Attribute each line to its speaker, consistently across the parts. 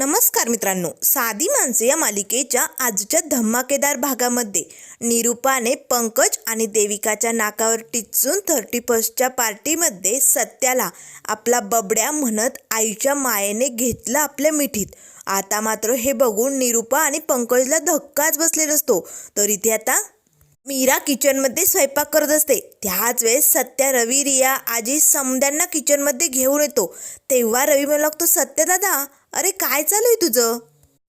Speaker 1: नमस्कार मित्रांनो साधी माणसे या मालिकेच्या आजच्या धमाकेदार भागामध्ये. निरूपाने पंकज आणि देविकाच्या नाकावर टिचून थर्टी फर्स्टच्या पार्टीमध्ये सत्याला आपला बबड्या म्हणत आईच्या मायेने घेतलं आपल्या मिठीत. आता मात्र हे बघून निरूपा आणि पंकजला धक्काच बसलेला असतो. तर इथे आता मीरा किचनमध्ये स्वयंपाक करत असते. त्याच वेळेस सत्या रवी रिया आजी समद्यांना किचनमध्ये घेऊन येतो. तेव्हा रवी मला लागतो सत्यदादा अरे काय चालू आहे तुझं?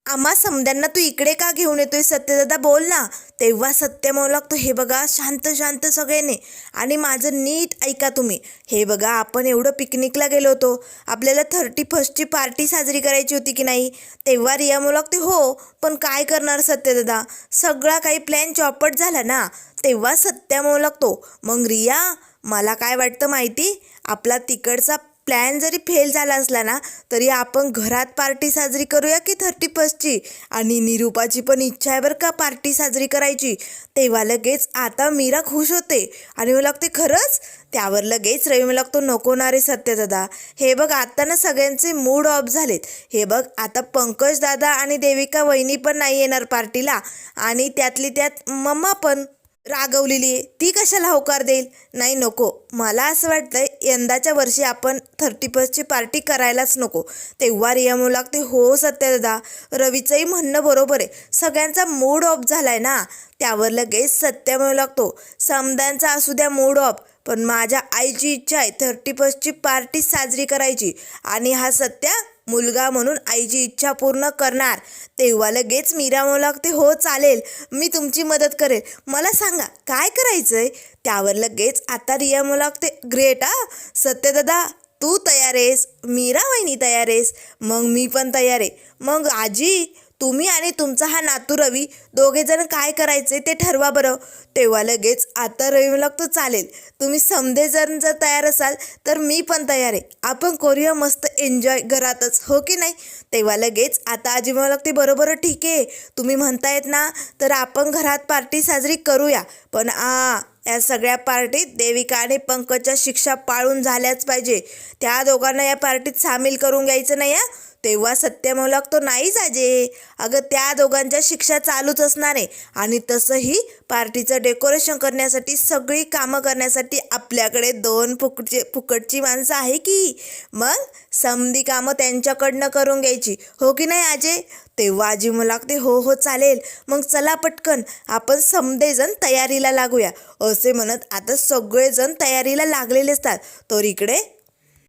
Speaker 1: आम्हा समद्यांना तू इकडे का घेऊन येतोय? सत्यदादा बोल ना. तेव्हा सत्य म्हणू लागतो हे बघा शांत शांत सगळ्यांनी आणि माझं नीट ऐका तुम्ही. हे बघा आपण एवढं पिकनिकला गेलो होतो. आपल्याला थर्टी फर्स्टची पार्टी साजरी करायची होती की नाही? तेव्हा रिया म्हणू लागते हो पण काय करणार सत्यदादा? सगळा काही प्लॅन चॉपट झाला ना. तेव्हा सत्या म्हणू लागतो मग रिया मला काय वाटतं माहिती? आपला तिकडचा प्लॅन जरी फेल झाला असला ना तरी आपण घरात पार्टी साजरी करूया की थर्टी फर्स्टची? आणि निरूपाची पण इच्छा आहे बरं का पार्टी साजरी करायची. तेव्हा लगेच आता मीरा खुश होते. आणि मला लागते खरंच त्यावर लगेच रवी मला लागतो नको ना रे सत्यदादा हे बघ आता ना सगळ्यांचे मूड ऑफ झालेत. हे बघ आता पंकज दादा आणि देविका वहिनी पण नाही येणार पार्टीला. आणि त्यातली त्यात मम्मा पण. रागवलेली आहे. ती कशाला होकार देईल? नाही नको. मला असं वाटतं यंदाच्या वर्षी आपण थर्टी फर्स्टची पार्टी करायलाच नको. तेव्हा रिया म्हणू लागते हो सत्यदा रवीचंही म्हणणं बरोबर आहे. सगळ्यांचा मूड ऑफ झाला आहे ना? त्यावर लगेच सत्य म्हणू लागतो. समद्यांचा असू द्या मूड ऑफ पण माझ्या आईची इच्छा आहे थर्टी फर्स्टची पार्टी साजरी करायची. आणि हा सत्या मुलगा म्हणून आईची इच्छा पूर्ण करणार. तेव्हा लगेच मीरा म्हणू लागते हो चालेल मी तुमची मदत करेल. मला सांगा काय करायचं आहे त्यावर लगेच आता रिया म्हणू लागते ग्रेट हा सत्यदादा तू तयार आहेस? मीरा वहिनी तयार आहेस? मग मी पण तयार आहे. मग आजी तुम्ही आणि तुमचा हा नातू रवी दोघेजण काय करायचे ते ठरवा बरं. तेव्हा लगेच आता रवी लागतो चालेल. तुम्ही समधे जर तयार असाल तर मी पण तयार आहे. आपण करूया मस्त एन्जॉय घरातच हो की नाही? तेव्हा लगेच आता आजी मला लागते बरोबर ठीक आहे. तुम्ही म्हणतायत ना तर आपण घरात पार्टी साजरी करूया. पण आ या सगळ्या पार्टीत देविका आणि पंकजच्या शिक्षा पाळून झाल्याच पाहिजे. त्या दोघांना या पार्टीत सामील करून घ्यायचं नाही या तेव्हा सत्य म्हणू लागतो नाहीच आजे अगं त्या दोघांच्या शिक्षा चालूच असणार आहे. आणि तसंही पार्टीचं डेकोरेशन करण्यासाठी सगळी कामं करण्यासाठी आपल्याकडे दोन फुकटचे फुकटची माणसं आहे की? मग समधी कामं त्यांच्याकडनं करून घ्यायची. हो की नाही आजे? तेव्हा आजी मला लागते हो हो चालेल. मग चला पटकन. आपण समदेजण तयारीला लागूया. असे म्हणत आता सगळेजण तयारीला लागलेले असतात. तर इकडे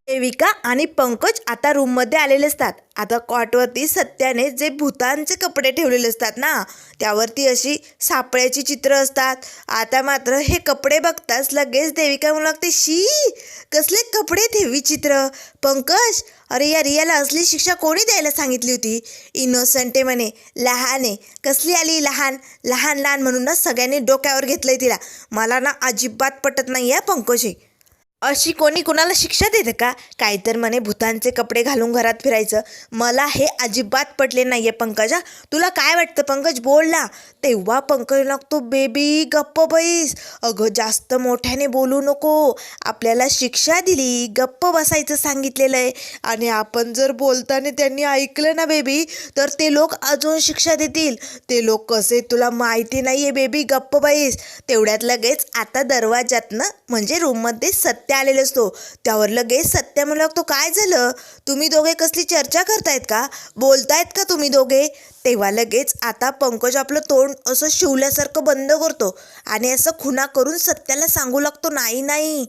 Speaker 1: देविका आणि पंकज आता रूममध्ये आलेले असतात. आता कॉटवरती सत्याने जे भूतांचे कपडे ठेवलेले असतात ना त्यावरती अशी सापळ्याची चित्र असतात. आता मात्र हे कपडे बघताच लगेच देविका म्हणू लागते शी कसले कपडे ठेवी चित्र पंकज अरे या रियाला असली शिक्षा कोणी द्यायला सांगितली होती? इनोसंटे म्हणे लहान आहे. कसली आली लहान? लहान लहान म्हणून ना सगळ्यांनी डोक्यावर घेतलंय तिला. मला ना अजिबात पटत नाही आहे पंकज हे अशी कोणी कुणाला शिक्षा देते का? काय तर म्हणे भूतांचे कपडे घालून घरात फिरायचं. मला हे अजिबात पटले नाही आहे पंकजा. तुला काय वाटतं? पंकज बोल ना. तेव्हा पंकज लागतो बेबी गप्प बैस. अगं जास्त मोठ्याने बोलू नको. आपल्याला शिक्षा दिली. गप्प बसायचं सांगितलेलं आहे. आणि आपण जर बोलताना त्यांनी ऐकलं ना बेबी तर ते लोक अजून शिक्षा देतील. ते लोक कसे? तुला माहिती नाही आहे बेबी गप्प बैस. तेवढ्यात लगेच आता दरवाजातनं म्हणजे रूममध्ये सत्य आलेला असतो. त्यावर लगेच सत्य म्हणू लागतो काय झालं? तुम्ही दोघे कसली चर्चा करतायत का? बोलतायत का तुम्ही दोघे? तेव्हा लगेच आता पंकज आपलं तोंड असं शिवल्यासारखं बंद करतो आणि असं खुना करून सत्याला सांगू लागतो नाही नाही.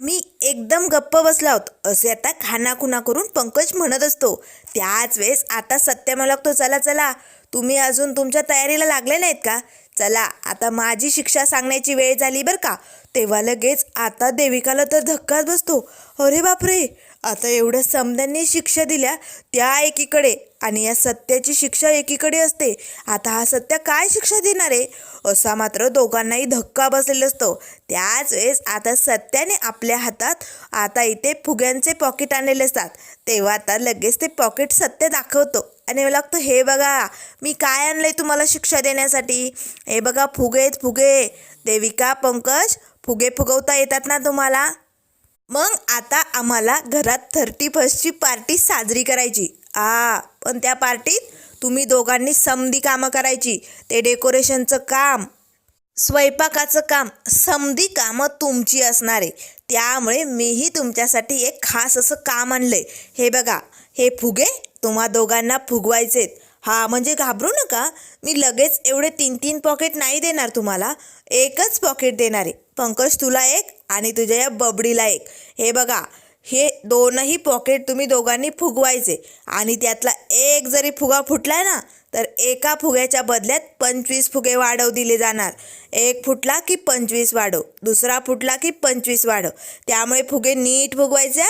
Speaker 1: मी एकदम गप्प बसला आहोत असे आता खानाखुना करून पंकज म्हणत असतो. त्याच वेळेस आता सत्य मला लागतो चला चला. तुम्ही अजून तुमच्या तयारीला लागले नाहीत का? चला आता माझी शिक्षा सांगण्याची वेळ झाली बरं का? तेव्हा लगेच आता देविकाला तर धक्काच बसतो. अरे बापरे! आता एवढ्या समद्यांनी शिक्षा दिल्या त्या एकीकडे आणि या सत्याची शिक्षा एकीकडे असते. आता हा सत्य काय शिक्षा देणार आहे? असा मात्र दोघांनाही धक्का बसलेला असतो. त्याच वेळेस आता सत्याने आपल्या हातात आता इथे फुग्यांचे पॉकेट आणलेले असतात. तेव्हा आता लगेच ते पॉकेट सत्य दाखवतो. आणि मला लागतं हे बघा मी काय आणलं आहे तुम्हाला शिक्षा देण्यासाठी? हे बघा फुगेत फुगे. देविका पंकज फुगे फुगवता येतात ना तुम्हाला? मग आता आम्हाला घरात थर्टी फर्स्टची पार्टी साजरी करायची. आ पण त्या पार्टीत तुम्ही दोघांनी समधी कामं करायची. ते डेकोरेशनचं काम स्वयंपाकाचं काम समधी कामं तुमची असणार. आहे त्यामुळे मीही तुमच्यासाठी एक खास असं काम आणलं आहे हे बघा हे फुगे तुम्हा दोघांना फुगवायचेत. हा म्हणजे घाबरू नका. मी लगेच एवढे तीन तीन पॉकेट नाही देणार तुम्हाला. एकच पॉकेट देणार आहे. पंकज तुला एक आणि तुझ्या या बबडीला एक. हे बघा हे दोनही पॉकेट तुम्ही दोघांनी फुगवायचे. आणि त्यातला एक जरी फुगा फुटलाय ना तर एका फुग्याच्या बदल्यात पंचवीस फुगे वाढव दिले जाणार. एक फुटला की पंचवीस वाढव. दुसरा फुटला की पंचवीस वाढव. त्यामुळे फुगे नीट फुगवायचे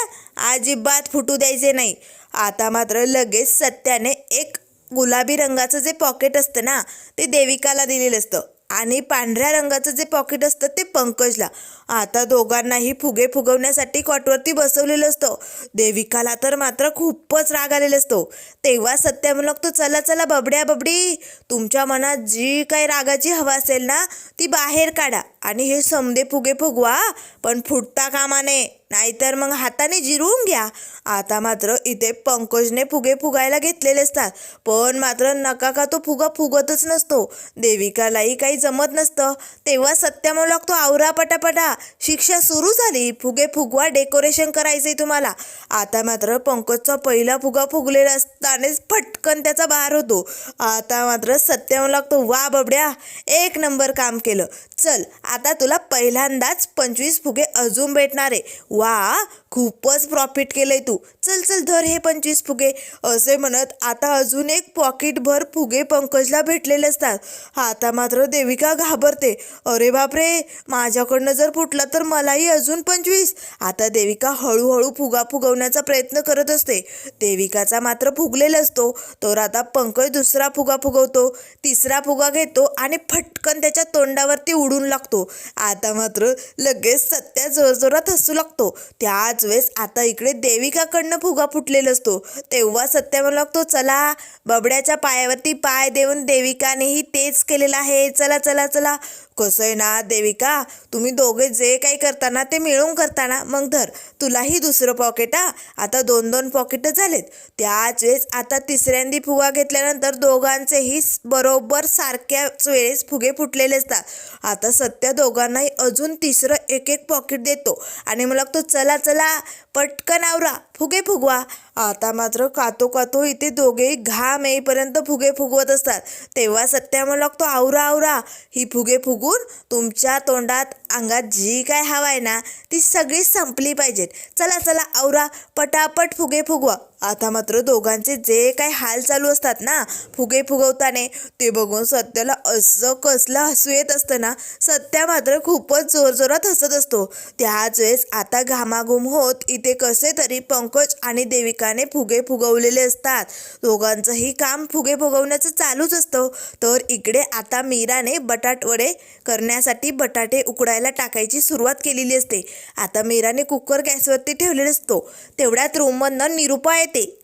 Speaker 1: अजिबात फुटू द्यायचे नाही. आता मात्र लगेच सत्याने एक गुलाबी रंगाचं जे पॉकेट असतं ना ते देविकाला दिलेलं असतं. आणि पांढऱ्या रंगाचं जे पॉकेट असतं ते पंकजला. आता दोघांनाही फुगे फुगवण्यासाठी कॉटवरती बसवलेलं असतं. देविकाला तर मात्र खूपच राग आलेला असतो. तेव्हा सत्या म्हणू लागतो चला चला बबड्या बबडी. तुमच्या मनात जी काही रागाची हवा असेल ना ती बाहेर काढा. आणि हे समदे फुगे फुगवा पण फुटता कामा नये. नाहीतर मग हाताने जिरवून घ्या. आता मात्र इथे पंकजने फुगे फुगायला घेतलेले असतात. पण मात्र नका का तो फुगा फुगतच नसतो. देविकालाही काही जमत नसतं. तेव्हा सत्य लागतो आवरा पटापटा. शिक्षा सुरू झाली. फुगे फुगवा डेकोरेशन करायचंय तुम्हाला. आता मात्र पंकजचा पहिला फुगा फुगलेला असतानेच पटकन त्याचा बाहेर होतो. आता मात्र सत्य लागतो वा बबड्या एक नंबर काम केलं. चल आता तुला पहिल्यांदाच पंचवीस फुगे अजून भेटणार. आहे वा खूपच प्रॉफिट केलंय तू. चल चल धर हे पंचवीस फुगे. असे म्हणत आता अजून एक पॉकेटभर फुगे पंकजला भेटलेले असतात. आता मात्र देविका घाबरते. अरे बापरे माझ्याकडनं जर फुटला तर मलाही अजून पंचवीस. आता देविका हळूहळू फुगा फुगवण्याचा प्रयत्न करत असते. देविकाचा मात्र फुगलेला असतो. तर आता पंकज दुसरा फुगा फुगवतो तिसरा फुगा घेतो आणि फटकन त्याच्या तोंडावरती उडून लागतो. आता मात्र लगेच सत्या जोरजोरात हसू लागतो. त्याच वेळेस आता इकडे देविकाकडनं फुगा फुटलेला असतो. तेव्हा सत्या म्हणू लागतो चला बबड्याच्या पायावरती पाय देऊन देविकानेही तेच केलेलं आहे. चला चला चला. कसं आहे ना देविका? तुम्ही दोघे जे काही करताना ते मिळून करताना. मग धर तुलाही दुसरं पॉकेट हा. आता दोन दोन पॉकेट झालेत. त्याच वेळेस आता तिसऱ्यांदी फुगा घेतल्यानंतर दोघांचेही बरोबर सारख्याच वेळेस फुगे फुटलेले असतात. आता सत्या दोघांनाही अजून तिसरं एक एक पॉकेट देतो. आणि मग तो चला चला पटकन आवरा. फुगे फुगवा. आता मात्र कातो कातो इथे दोघेही घाम येईपर्यंत फुगे फुगवत असतात. तेव्हा सत्या म्हणू लागतो आवरा आवरा. ही फुगे फुगून तुमच्या तोंडात अंगात जी काय हवा आहे ना ती सगळी संपली पाहिजेत. चला चला आवरा. पटापट फुगे फुगवा. आता मात्र दोघांचे जे काही हाल चालू असतात ना फुगे फुगवताने ते बघून सत्याला असं कसलं हसू येत असतं ना सत्या मात्र खूपच जोरजोरात हसत असतो. त्याच वेळेस आता घामाघूम होत इथे कसे तरी पंकज आणि देविकाने फुगे फुगवलेले असतात. दोघांचंही काम फुगे फुगवण्याचं चालूच असतं. तर इकडे आता मीराने बटाटवडे करण्यासाठी बटाटे उकडायला टाकायची सुरुवात केलेली असते. आता मीराने कुकर गॅसवरती ठेवलेला असतो. तेवढ्यात रूममधनं निरुपा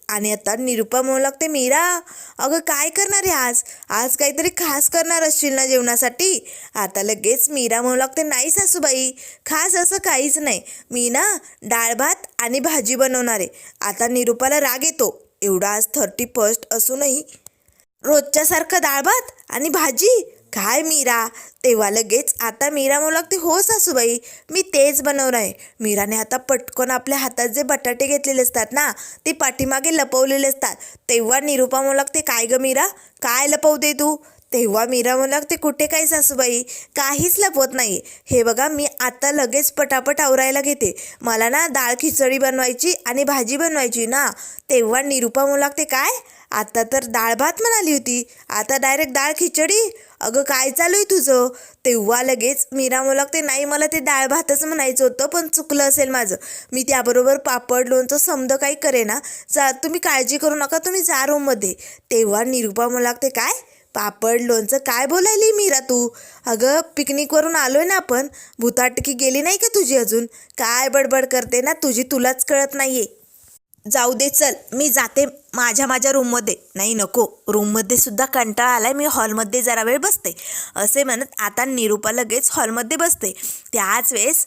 Speaker 1: आणि आता निरुपा म्हणू लागते मीरा अगं काय करणार आहे आज? आज काहीतरी खास करणार असशील ना जेवणासाठी? आता लगेच मीरा म्हणू लागते नाही सासूबाई खास असं काहीच नाही. मी ना डाळ भात आणि भाजी बनवणार आहे. आता निरुपाला राग येतो. एवढा आज थर्टी फर्स्ट असूनही रोजच्यासारखं डाळ भात आणि भाजी? काय मीरा? तेव्हा लगेच आता मीरा म्हणू लागते हो सासूबाई. मी तेच बनवणार आहे. मीराने आता पटकन आपल्या हातात जे बटाटे घेतलेले असतात ना ते पाठीमागे लपवलेले असतात. तेव्हा निरुपा म्हणू लागते काय ग मीरा? काय लपवते तू? तेव्हा मीरा म्हणू लागते कुठे काय सासूबाई? काहीच लपवत नाही. हे बघा मी आता लगेच पटापट आवरायला घेते. मला ना डाळ खिचडी बनवायची आणि भाजी बनवायची ना. तेव्हा निरुपा म्हणू लागते काय? आता तर डाळ भात म्हणाली होती. आता डायरेक्ट डाळ खिचडी? अगं काय चालू आहे तुझं? तेव्हा लगेच मीरा म्हणू नाही मला ते डाळ भातच म्हणायचं होतं पण चुकलं असेल माझं. मी त्याबरोबर पापड लोणचं समद काही करेना. जा तुम्ही काळजी करू नका तुम्ही जा रूममध्ये. तेव्हा निरुपा म्हणू लागते काय? पापड लोणचं काय बोलायली मीरा तू? अगं पिकनिकवरून आलो आहे ना आपण. भूताटकी गेली नाही का तुझी अजून? काय बडबड करते ना तुझी तुलाच कळत नाही आहे जाऊ दे चल. मी जाते माझ्या माझ्या रूममध्ये नाही नको. रूममध्ये सुद्धा कंटाळा आलाय. मी हॉलमध्ये जरा वेळ बसते. असे म्हणत आता निरूपा लगेच हॉलमध्ये बसते. त्याच वेळेस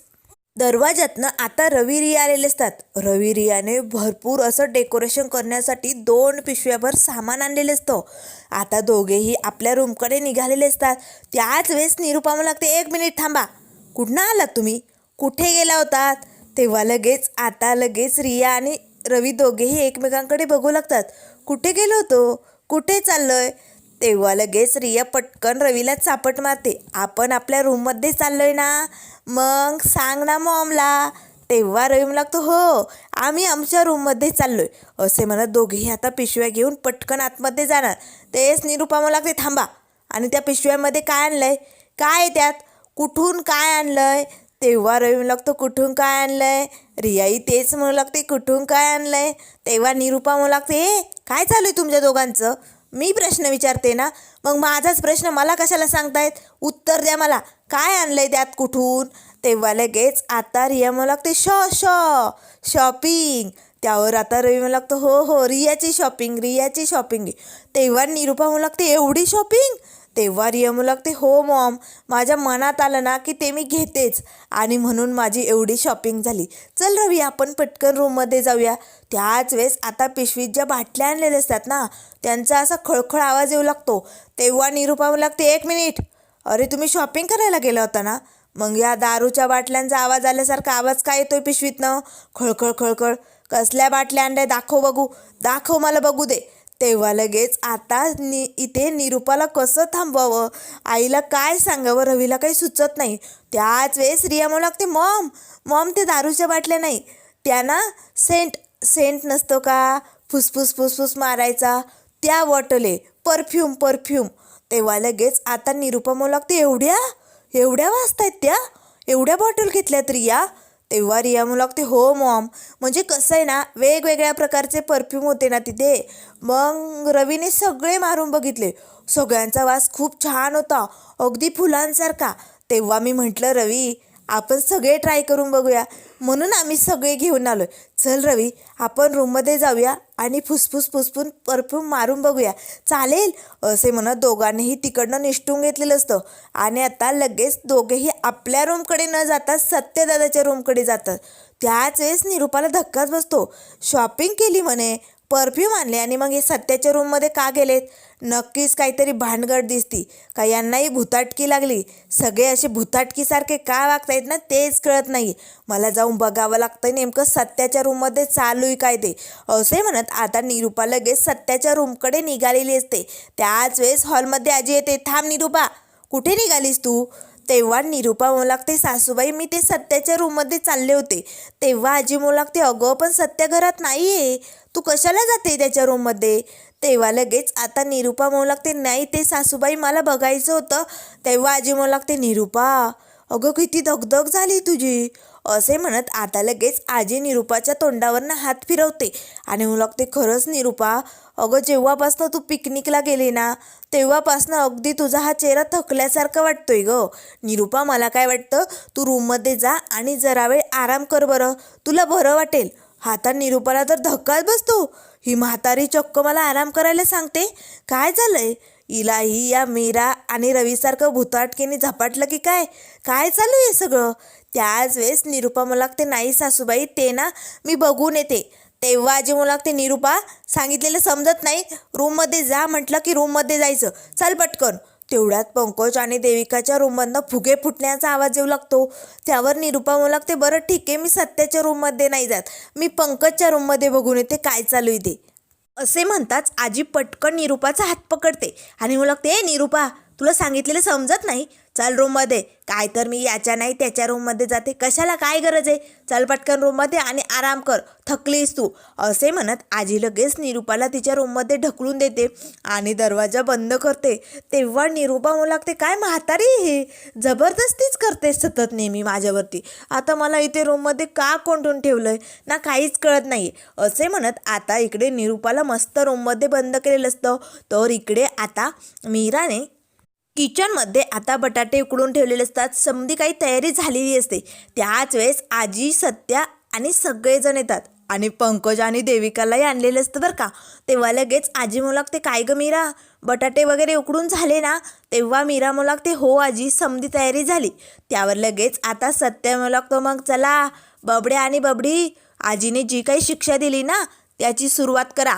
Speaker 1: दरवाजातनं आता रवी रिया आलेले असतात. रवी रियाने भरपूर असं डेकोरेशन करण्यासाठी दोन पिशव्याभर सामान आणलेलं असतं. आता दोघेही आपल्या रूमकडे निघालेले असतात. त्याच वेळेस निरूपा मला लागते एक मिनिट थांबा. कुठनं आलात तुम्ही? कुठे गेला होतात? तेव्हा लगेच आता लगेच रिया आणि रवी दोघेही एकमेकांकडे बघू लागतात. कुठे गेलो होतो? कुठे चाललोय? तेव्हा लगेच रिया पटकन रवीला चापट मारते. आपण आपल्या रूममध्ये चाललोय ना? मग सांग ना मॉमला. तेव्हा रवी म्हणू लागतो हो आम्ही आमच्या रूममध्ये चाललोय. असे म्हणत दोघेही आता पिशव्या घेऊन पटकन आतमध्ये जाणार. तेच निरुपा मला लागते थांबा. आणि त्या पिशव्यामध्ये काय आणलंय? काय आहे त्यात? कुठून काय आणलंय? तेव्हा रवी म्हणू लागतो कुठून काय आणलंय? रियाई तेच म्हणू लागते कुठून काय आणलंय? तेव्हा निरुपा म्हणू लागते हे काय चालू आहे तुमच्या दोघांचं? मी प्रश्न विचारते ना. मग माझाच प्रश्न मला कशाला सांगतायत? उत्तर द्या मला. काय आणलंय त्यात कुठून? तेव्हा लगेच आता रिया म्हणू लागते शॉ शॉ शॉपिंग. त्यावर आता रवी म्हणू लागतो हो हो रियाची शॉपिंग रियाची शॉपिंग. तेव्हा निरुपा म्हणू लागते एवढी शॉपिंग? तेव्हा रिया ते लागते हो मॉम माझ्या मनात आलं ना की ते मी घेतेच. आणि म्हणून माझी एवढी शॉपिंग झाली. चल रवी आपण पटकन रूममध्ये जाऊया. त्याच वेळेस आता पिशवीत ज्या बाटल्या आणलेल्या असतात ना त्यांचा असा खळखळ आवाज येऊ लागतो. तेव्हा निरुपा लागते एक मिनिट. अरे तुम्ही शॉपिंग करायला गेला होता ना? मग या दारूच्या बाटल्यांचा आवाज आल्यासारखा आवाज काय येतोय पिशवीतनं? खळखळ खळखळ. कसल्या बाटल्या आणल्या दाखव बघू. दाखव मला बघू दे. तेव्हा लगेच आता नि इथे निरुपाला कसं थांबवावं? आईला काय सांगावं? रवीला काही सुचत नाही. त्याच वेळेस रिया म्हणू लागते मॉम मॉम ते दारूच्या बाटल्या नाही. त्यांना सेंट सेंट नसतो का? फुसफुस फुसफुस मारायचा. त्या बॉटले परफ्यूम परफ्यूम. तेव्हा लगेच आता निरूपा म्हणू लागते एवढ्या? एवढ्या वाजतायत त्या? एवढ्या बॉटल घेतल्यात रिया? तेव्हा रिया म्हणू लागते हो मॉम. म्हणजे कसं आहे ना वेगवेगळ्या प्रकारचे परफ्यूम होते ना तिथे. मग रवीने सगळे मारून बघितले. सगळ्यांचा वास खूप छान होता अगदी फुलांसारखा. तेव्हा मी म्हटलं रवी आपण सगळे ट्राय करून बघूया. म्हणून आम्ही सगळे घेऊन आलो चल रवी आपण रूममध्ये जाऊया आणि फुसफुस फुसफून परफ्यूम मारून बघूया. चालेल? असे म्हणत दोघांनीही तिकडनं निष्ठून घेतलेलं असतं. आणि आता लगेच दोघेही आपल्या रूमकडे न जाता सत्यदादाच्या रूमकडे जातात. त्याच वेळेस निरुपाला धक्काच बसतो. शॉपिंग केली म्हणे. परफ्यूम आणले आणि मग हे सत्याच्या रूममध्ये का गेलेत? नक्कीच काहीतरी भानगड दिसती. का यांनाही भुताटकी लागली? सगळे असे भुताटकीसारखे का वागतायत ना तेच कळत नाही. मला जाऊन बघावं लागतं नेमकं सत्याच्या रूममध्ये चालू आहे काय ते. असे म्हणत आता निरुपा लगेच सत्याच्या रूमकडे निघालेली असते. त्याच वेळेस हॉलमध्ये आजी येते. थांब निरुपा. कुठे निघालीस तू? तेव्हा निरुपा म्हणू लागते सासूबाई मी ते सत्याच्या रूममध्ये चालले होते. तेव्हा आजी म्हणू लागते अगं पण सत्या घरात नाही आहे तू कशाला जाते त्याच्या रूममध्ये तेव्हा लगेच आता निरुपा म्हणू लागते नाही ते सासूबाई मला बघायचं होतं. तेव्हा आजी म्हणू लागते निरुपा अगं किती दगदग झाली तुझी. असे म्हणत आता लगेच आजी निरुपाच्या तोंडावरनं हात फिरवते आणि म्हणू लागते खरंच निरुपा अगं जेव्हापासनं तू पिकनिकला गेली ना तेव्हापासनं अगदी तुझा हा चेहरा थकल्यासारखा वाटतोय ग. निरुपा मला काय वाटतं तू रूममध्ये जा आणि जरा वेळ आराम कर बरं. तुला बरं वाटेल. हातात निरुपाला तर धक्काच बसतो. ही म्हातारी चक्क मला आराम करायला सांगते. काय झालंय? हिलाही या मीरा आणि रवीसारखं भुताटकेने झपाटलं की काय? काय चालू आहे सगळं? त्याच वेळेस निरुपा मला ते नाही सासूबाई ते ना मी बघून येते. तेव्हा आजी मला ते निरुपा सांगितलेलं समजत नाही. रूममध्ये जा म्हटलं की रूममध्ये जायचं. चल पटकन. तेवढ्यात पंकज आणि देविकाच्या रूममधनं फुगे फुटण्याचा आवाज येऊ लागतो. त्यावर निरुपा म्हणू लागते बरं ठीक आहे मी सत्याच्या रूममध्ये नाही जात. मी पंकजच्या रूममध्ये बघून येते काय चालू आहे ते. असे म्हणताच आजी पटकन निरुपाचा हात पकडते आणि म्हणू लागते ए निरुपा तुला सांगितलेलं समजत नाही? चल रूममध्ये. काय तर मी याच्या नाही त्याच्या रूममध्ये जाते. कशाला काय गरज आहे? चल पटकन रूममध्ये आणि आराम कर. थकलीस तू. असे म्हणत आजी लगेच निरुपाला तिच्या रूममध्ये ढकलून देते आणि दरवाजा बंद करते. तेव्हा निरुपा म्हणू लागते काय म्हातारी हे? जबरदस्तीच करते सतत नेहमी माझ्यावरती. आता मला इथे रूममध्ये का कोंडून ठेवलं आहे ना काहीच कळत नाही असे म्हणत आता इकडे निरूपाला मस्त रूममध्ये बंद केलेलं असतं. तर इकडे आता मीराने किचनमध्ये आता बटाटे उकडून ठेवलेले असतात. समधी काही तयारी झालेली असते. त्याच वेळेस आजी सत्या आणि सगळेजण येतात. आणि पंकज आणि देविकालाही आणलेलं असतं बरं का. तेव्हा लगेच आजी मला ते काय गं मीरा? बटाटे वगैरे उकडून झाले ना? तेव्हा मीरा मला ते हो आजी समधी तयारी झाली. त्यावर लगेच आता सत्य मला तो मग चला बबडे आणि बबडी आजीने जी काही शिक्षा दिली ना त्याची सुरुवात करा.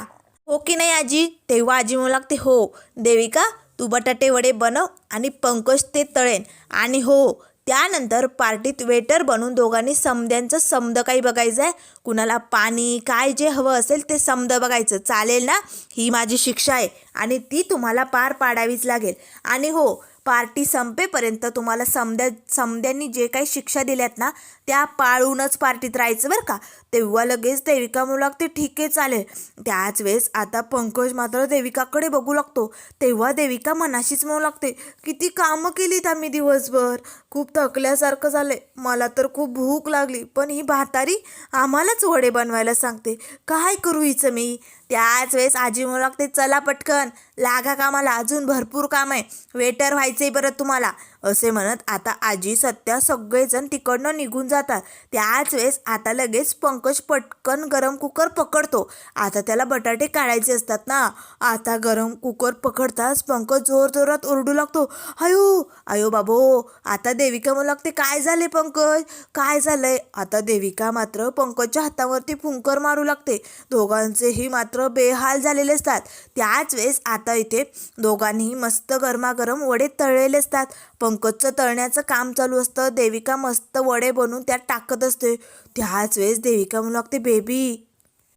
Speaker 1: हो की नाही आजी? तेव्हा आजी म्हणू ते हो. देविका तू बटाटे वडे बनव आणि पंकज ते तळेन. आणि हो त्यानंतर पार्टीत वेटर बनून दोघांनी समद्यांचं समद काही बघायचं आहे कुणाला पाणी काय जे हवं असेल ते समद बघायचं. चालेल ना? ही माझी शिक्षा आहे आणि ती तुम्हाला पार पाडावीच लागेल. आणि हो पार्टी संपेपर्यंत तुम्हाला समद्या समद्यांनी जे काही शिक्षा दिल्यात ना त्या पाळूनच पार्टीत राहायचं बरं का? तेव्हा लगेच देविका म्हणू लागते ठीक आहे चालेल. त्याच वेळेस आता पंकज मात्र देविकाकडे बघू लागतो. तेव्हा देविका मनाशीच म्हणू लागते किती कामं केलीत आम्ही दिवसभर. खूप थकल्यासारखं झालं मला तर खूप भूक लागली. पण ही म्हातारी आम्हालाच वडे बनवायला सांगते. काय करू हिचं मी? त्याच वेळेस आजी म्हणू लागते चला पटकन लागा कामाला अजून भरपूर काम आहे. वेटर व्हायचंय परत तुम्हाला. असे म्हणत आता आजी सत्या सगळेजण तिकडनं निघून जातात. त्याच वेळेस आता लगेच पंकज पटकन गरम कुकर पकडतो. आता त्याला बटाटे काढायचे असतात ना. आता गरम कुकर पकडताच पंकज जोर जोरात ओरडू लागतो. अयो अयो बाबो आता देविका म्हणू लागते. काय झाले पंकज? काय झालंय? आता देविका मात्र पंकजच्या हातावरती फुंकर मारू लागते. दोघांचेही मात्र बेहाल झालेले असतात. त्याच वेळेस आता इथे दोघांनीही मस्त गरमागरम वडे तळलेले असतात. पंकजचं तळण्याचं काम चालू असतं. देविका मस्त वडे बनवून त्यात टाकत असते. त्याच वेळेस देविका म्हणू लागते बेबी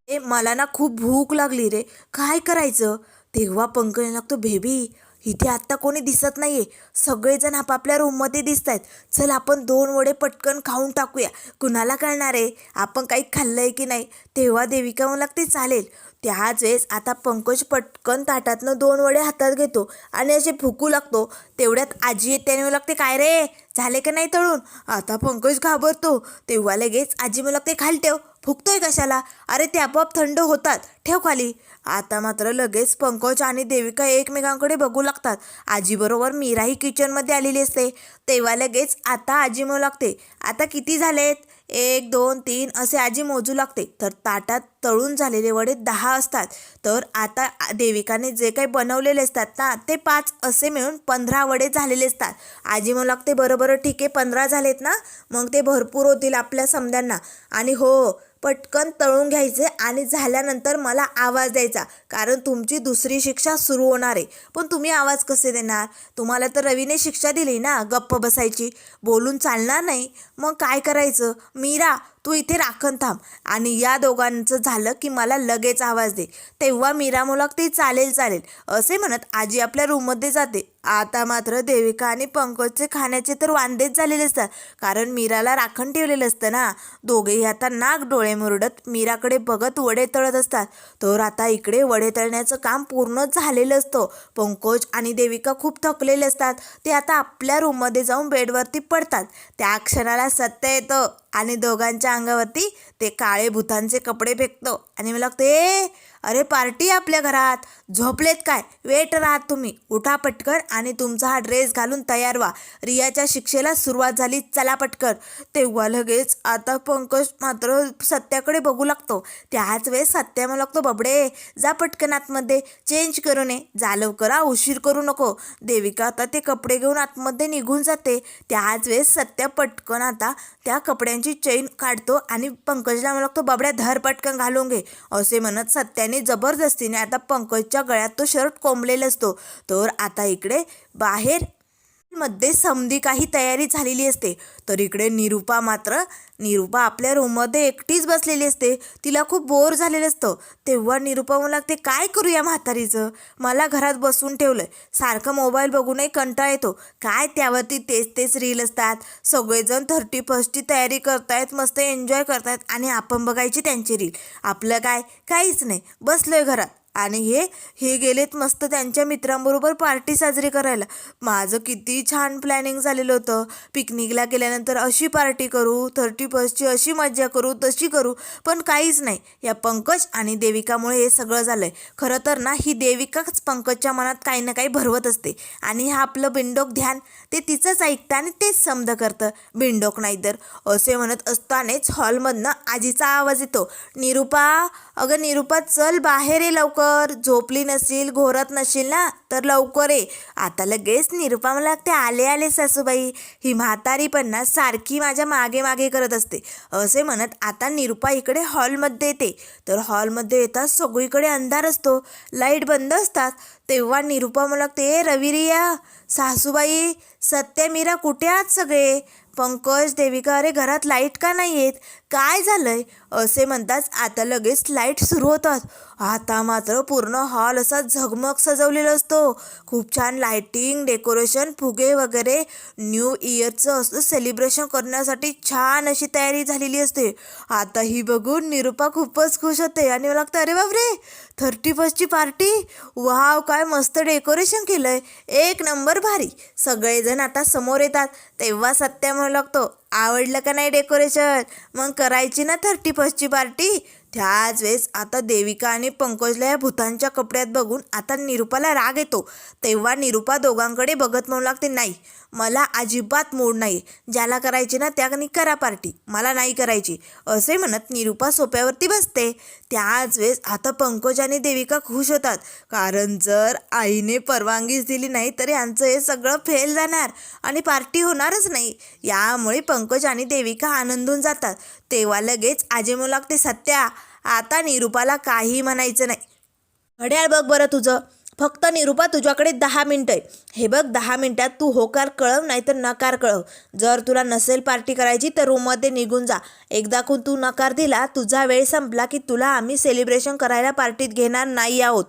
Speaker 1: ए मला ना खूप भूक लागली रे. काय करायचं? तेव्हा पंकज लागतो बेबी इथे आत्ता कोणी दिसत नाही आहे सगळेजण आपापल्या रूममध्ये दिसत आहेत चल आपण दोन वडे पटकन खाऊन टाकूया. कुणाला कळणार आहे? आपण काही खाल्लं आहे की नाही? तेव्हा देविका म्हणू लागते चालेल. त्याच वेळेस आता पंकज पटकन ताटातनं दोन वडे हातात घेतो आणि असे फुकू लागतो. तेवढ्यात आजी येते त्याने लागते काय रे? झाले का नाही तळून? आता पंकज घाबरतो. तेव्हा लगेच आजी मला लागते खाली ठेव. फुकतोय कशाला? अरे ते आपोआप थंड होतात. ठेव खाली. आता मात्र लगेच पंकज आणि देविका एकमेकांकडे बघू लागतात. आजीबरोबर मीराही किचनमध्ये आलेली असते. तेव्हा लगेच आता आजी म्हणू लागते आता किती झालेत? एक दोन तीन असे आजी मोजू लागते. तर ताटात तळून झालेले वडे दहा असतात. तर आता देविकाने जे काही बनवलेले असतात ना ते पाच असे मिळून पंधरा वडे झालेले असतात. आजी म्हणू लागते बरोबर ठीक आहे पंधरा झालेत ना? मग ते भरपूर होतील आपल्या समद्यांना. आणि हो पटकन तळून घ्यायचे आणि झाल्यानंतर मला आवाज द्यायचा कारण तुमची दुसरी शिक्षा सुरू होणार आहे. पण तुम्ही आवाज कसे देणार? तुम्हाला तर रवीने शिक्षा दिली ना गप्प बसायची. बोलून चालणार नाही. मग काय करायचं? मीरा तू इथे राखण थांब. आणि या दोघांचं झालं की मला लगेच आवाज दे. तेव्हा मीरा मुलाक ते चालेल चालेल. असे म्हणत आजी आपल्या रूममध्ये जाते. आता मात्र देविका आणि पंकजचे खाण्याचे तर वांदेच झालेले असतात. कारण मीराला राखण ठेवलेलं असतं ना. दोघेही आता नाक डोळे मुरडत मीराकडे बघत वडे तळत असतात. तर आता इकडे वडे तळण्याचं काम पूर्ण झालेलं असतं. पंकज आणि देविका खूप थकलेले असतात. ते आता आपल्या रूममध्ये जाऊन बेडवरती पडतात. त्या क्षणाला सत्य येतं आणि दोघांच्या अंगावरती ते काळे भूतांचे कपडे फेकतो. आणि मला ते अरे पार्टी आपल्या घरात. झोपलेत काय? वेट राहात तुम्ही. उठा पटकन आणि तुमचा हा ड्रेस घालून तयार व्हा. रियाच्या शिक्षेला सुरुवात झाली. चला पटकर तेव्हा लगेच आता पंकज मात्र सत्याकडे बघू लागतो. त्याच वेळेस सत्या म्हणू लागतो बबडे जा पटकन आतमध्ये. चेंज करू नये. जा लवकरा. उशीर करू नको. देविका आता ते कपडे घेऊन आतमध्ये निघून जाते. त्याच वेळेस सत्या पटकन आता त्या कपड्यांची चेन काढतो आणि पंकजला म्हणू लागतो बबड्या धर पटकन घालून घे. असे म्हणत सत्याने जबरदस्तीने आता पंकजच्या गळ्यात तो शर्ट कोंबलेला असतो. तर आता इकडे बाहेर मध्ये समधी काही तयारी झालेली असते. तर इकडे निरुपा मात्र निरुपा आपल्या रूममध्ये एकटीच बसलेली असते. तिला खूप बोर झालेलं असतं. तेव्हा निरुपा मला लागते काय करू या म्हातारीचं? मला घरात बसून ठेवलंय. सारखं मोबाईल बघूनही कंटाळा येतो. काय त्यावरती तेच तेच रील असतात. सगळेजण थर्टी फर्स्टची तयारी करतायत मस्त एन्जॉय करतायत आणि आपण बघायची त्यांची रील आपलं काय? काहीच नाही. बसलोय घरात. आणि हे हे गेलेत मस्त त्यांच्या मित्रांबरोबर पार्टी साजरी करायला. माझं किती छान प्लॅनिंग झालेलं होतं. पिकनिकला गेल्यानंतर अशी पार्टी करू थर्टी फर्स्टची अशी मज्जा करू तशी करू. पण काहीच नाही. या पंकज आणि देविकामुळे हे सगळं झालं आहे खरं तर ना ही देविकाच पंकजच्या मनात काही ना काही भरवत असते. आणि हा आपलं बिंडोक ध्यान ते तिचंच ऐकतं आणि तेच समज करतं. बिंडोक नाही तर. असे म्हणत असतानाच हॉलमधनं आजीचा आवाज येतो. निरुपा अगं निरुपा चल बाहेर ये लवकर. झोपली नसेल घोरत नशील ना तर लवकर ये. आता लगेच निरुपा मला लागते आले आले सासूबाई. ही म्हातारी पण ना सारखी माझ्या मागे मागे करत असते. असे म्हणत आता निरुपा इकडे हॉलमध्ये येते. तर हॉलमध्ये येतात सगळीकडे अंधार असतो. लाइट बंद असतात. तेव्हा निरुपा मला लागते "ए, रविरिया सासूबाई सत्य मीरा कुठे आहात सगळे? पंकज देविका अरे घरात लाइट का नाही येत काय झालंय? असे म्हणताच आता लगेच लाइट सुरू होतात. आता मात्र पूर्ण हॉल असा झगमग सजवलेला असतो. खूप छान लाईटिंग डेकोरेशन फुगे वगैरे. न्यू इयरचं असं सेलिब्रेशन करण्यासाठी छान अशी तयारी झालेली असते. आता ही बघून निरुपा खूपच खुश होते आणि मला लागतं अरे बापरे! थर्टी फर्स्टची पार्टी वाव काय मस्त डेकोरेशन केलं आहे एक नंबर भारी. सगळेजण आता समोर येतात. तेव्हा सत्या म्हणू लागतो आवडलं का नाही डेकोरेशन मग करायची ना थर्टी फर्स्ट फर्स्टची पार्टी? त्याच वेळेस आता देविका आणि पंकजला या भूतांच्या कपड्यात बघून आता निरुपाला राग येतो. तेव्हा निरुपा दोघांकडे बघत म्हणू लागते नाही मला अजिबात मूड नाही. ज्याला करायची ना त्याने करा पार्टी. मला नाही करायची. असे म्हणत निरुपा सोप्यावरती बसते. त्याच वेळेस आता पंकज आणि देविका खुश होतात. कारण जर आईने परवानगीच दिली नाही तर यांचं हे सगळं फेल जाणार आणि पार्टी होणारच नाही. यामुळे पंकज आणि देविका आनंदून जातात. तेव्हा लगेच आजी म्हणू लागते सत्या आता निरुपाला काही म्हणायचं नाही. घड्याळ बघ बरं तुझं. फक्त निरुपा तुझ्याकडे दहा मिनटं आहे हे बघ दहा मिनटात तू होकार कळव नाहीतर नकार कळव. जर तुला नसेल पार्टी करायची तर रूममध्ये निघून जा. एकदा कोण तू नकार दिला तुझा वेळ संपला की तुला आम्ही सेलिब्रेशन करायला पार्टीत घेणार नाही आहोत.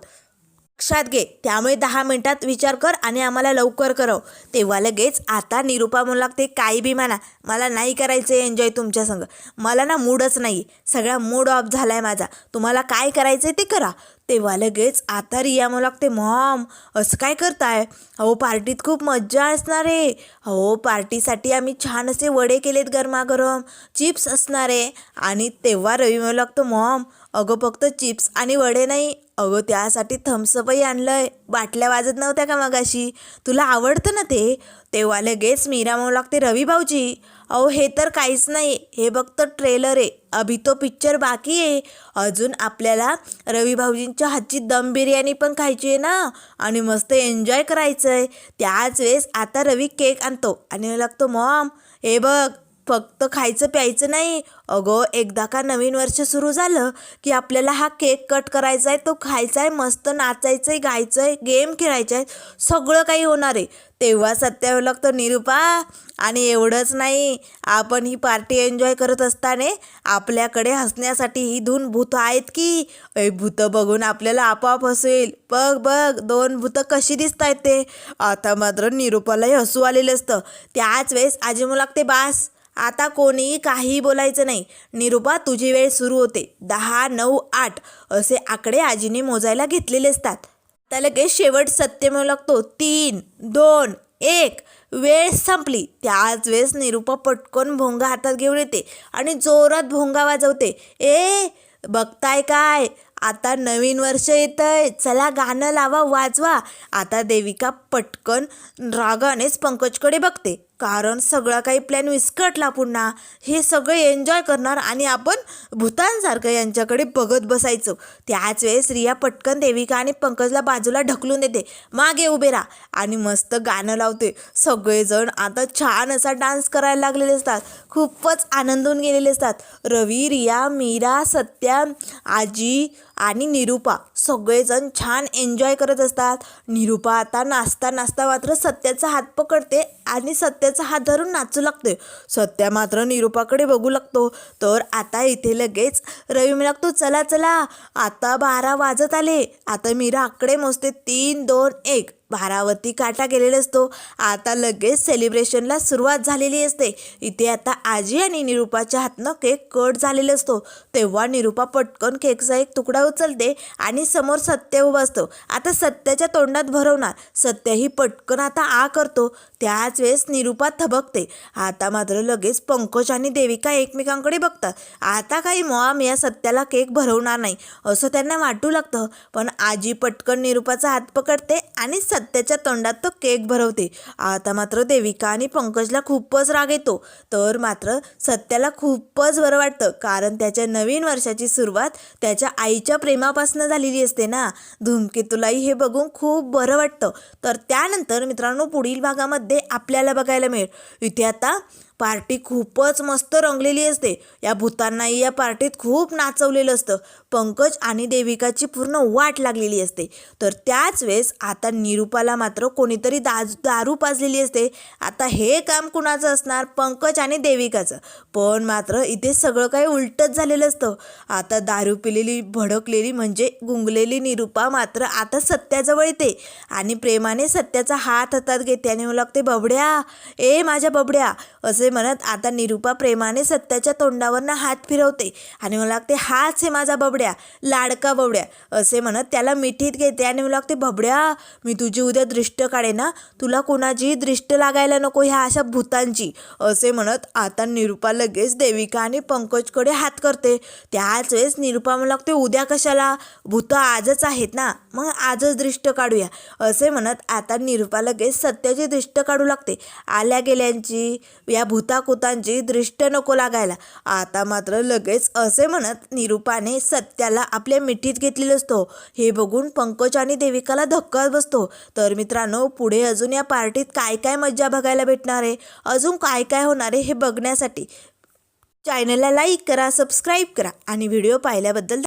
Speaker 1: लक्षात घे. त्यामुळे दहा मिनिटात विचार कर आणि आम्हाला लवकर करव. तेव्हा लगेच आता निरुपा म्हणू लागते काही बी म्हणा मला नाही करायचं एन्जॉय तुमच्या संग. मला ना मूडच नाही सगळा मूड ऑफ झाला आहे माझा. तुम्हाला काय करायचं ते करा. तेव्हा लगेच आता रिया म्हणू लागते मॉम असं काय करताय? अहो पार्टीत खूप मज्जा असणार आहे. अहो पार्टीसाठी आम्ही छान असे वडे केलेत गरमागरम. चिप्स असणार आहे. आणि तेव्हा रवी म्हणू लागतो मॉम अगं फक्त चिप्स आणि वडे नाही अगं त्यासाठी थम्सअपही आणलं आहे बाटल्या वाजत नव्हत्या का मगाशी? तुला आवडतं ना ते? तेव्हा लगेच मीरा म्हणू लागते रवी भाऊजी अहो हे तर काहीच नाही. हे फक्त ट्रेलर आहे. अभि तो पिक्चर बाकी आहे. अजून आपल्याला रवी भाऊजींच्या हातची दम बिर्याणी पण खायची आहे ना? आणि मस्त एन्जॉय करायचं आहे त्याच वेळेस आता रवी केक आणतो. आणि लागतो मॉम हे बघ फक्त खायचं प्यायचं नाही. अगं एकदा का नवीन वर्ष सुरू झालं की आपल्याला हा केक कट करायचा आहे तो खायचा आहे मस्त नाचायचं आहे गायचं आहे गेम खेळायचं आहे सगळं काही होणार आहे. तेव्हा सत्यावर लागतं निरुपा आणि एवढंच नाही आपण ही पार्टी एन्जॉय करत असताना आपल्याकडे हसण्यासाठी ही दोन भूतं आहेत की. ए भूतं बघून आपल्याला आपोआप हसेल. बघ बघ दोन भूतं कशी दिसत आहेत ते. आता मात्र निरुपालाही हसू आलेलं असतं. त्याच वेळेस आजी लागते बास. आता कोणीही काहीही बोलायचं नाही. निरुपा तुझी वेळ सुरू होते. दहा नऊ आठ असे आकडे आजीने मोजायला घेतलेले असतात. त्या लगेच शेवट सत्य म्हणू लागतो तीन दोन एक. वेळ संपली. त्याच वेळेस निरुपा पटकन भोंगा हातात घेऊन येते आणि जोरात भोंगा वाजवते. ए बघताय काय? आता नवीन वर्ष येतंय. चला गाणं लावा वाजवा. आता देविका पटकन रागानेच पंकजकडे बघते. कारण सगळा काही प्लॅन विस्कटला पुन्हा. हे सगळे एन्जॉय करणार आणि आपण भूतांसारखं यांच्याकडे बघत बसायचं. त्याच वेळेस रिया पटकन देविका आणि पंकजला बाजूला ढकलून देते. मागे उभे राहा. आणि मस्त गाणं लावते. सगळेजण आता छान असा डान्स करायला लागलेले असतात. खूपच आनंदून गेलेले असतात. रवी रिया मीरा सत्या आजी आणि निरुपा सगळेजण छान एन्जॉय करत असतात. निरुपा आता नाचता नाचता मात्र सत्याचा हात पकडते आणि सत्याचा हात धरून नाचू लागते सत्या मात्र निरुपाकडे बघू लागतो. तर आता इथे लगेच रवी लागतो चला चला. आता बारा वाजत आले. आता मीरा आकडे मोजते. तीन दोन एक. भारावरती काटा गेलेला असतो. आता लगेच सेलिब्रेशनला सुरुवात झालेली असते. इथे आता आजी आणि निरूपाच्या हातनं केक कट झालेला असतो. तेव्हा निरूपा पटकन केकचा एक तुकडा उचलते आणि समोर सत्य उभं असतो. आता सत्याच्या तोंडात भरवणार. सत्यही पटकन आता आ करतो. त्याच वेळेस निरूपा थबकते. आता मात्र लगेच पंकज आणि देविका एकमेकांकडे बघतात. आता काही मॉम या सत्याला केक भरवणार नाही. असं त्यांना वाटू लागतं. पण आजी पटकन निरूपाचा हात पकडते आणि सत्याच्या तोंडात तो केक भरवते. आता मात्र देविका आणि पंकजला खूपच राग येतो. तर मात्र सत्याला खूपच बरं वाटतं. कारण त्याच्या नवीन वर्षाची सुरुवात त्याच्या आईच्या प्रेमापासून झालेली असते ना. धूमकेतूलाही हे बघून खूप बरं वाटतं. तर त्यानंतर मित्रांनो पुढील भागामध्ये आपल्याला बघायला मिळेल. इथे आता पार्टी खूपच मस्त रंगलेली असते. या भूतांनाही या पार्टीत खूप नाचवलेलं असतं. पंकज आणि देविकाची पूर्ण वाट लागलेली असते. तर त्याच वेळेस आता निरूपाला मात्र कोणीतरी दाज दारू पाजलेली असते. आता हे काम कुणाचं असणार? पंकज आणि देविकाचं. पण मात्र इथे सगळं काही उलटच झालेलं असतं. आता दारू पिलेली भडकलेली म्हणजे गुंगलेली निरूपा मात्र आता सत्याजवळ येते. आणि प्रेमाने सत्याचा हात हातात घेते आणि मला लागते बबड्या ए माझ्या बबड्या असे म्हणत आता निरूपा प्रेमाने सत्याच्या तोंडावरनं हात फिरवते. आणि मला लागते हाच हे माझा बबड्या लाडका बबड्या असे म्हणत त्याला मिठीत घेते आणि मला लागते भबड्या मी तुझी उद्या दृष्ट काढे ना तुला कोणाची दृष्ट लागायला नको ह्या अशा भूतांची असे म्हणत आता निरूपा लगेच देविका आणि पंकजकडे हात करते. त्याच वेळेस निरूपा मला लागते उद्या कशाला? भूतं आजच आहेत ना? मग आजच दृष्ट काढूया असे म्हणत आता निरूपा लगेच सत्याची दृष्ट काढू लागते. आल्या गेल्यांची या भूताकुतांची दृष्ट नको लागायला. आता मात्र लगेच असे म्हणत निरूपाने त्याला आपल्या मिठीत घेतलेलं असतो. हे बघून पंकज आणि देविकाला धक्का बसतो. तर मित्रांनो पुढे अजून या पार्टीत काय काय मज्जा बघायला भेटणार आहे? अजून काय काय होणार आहे हे बघण्यासाठी. चॅनलला लाईक करा सबस्क्राईब करा आणि व्हिडिओ पाहिल्याबद्दल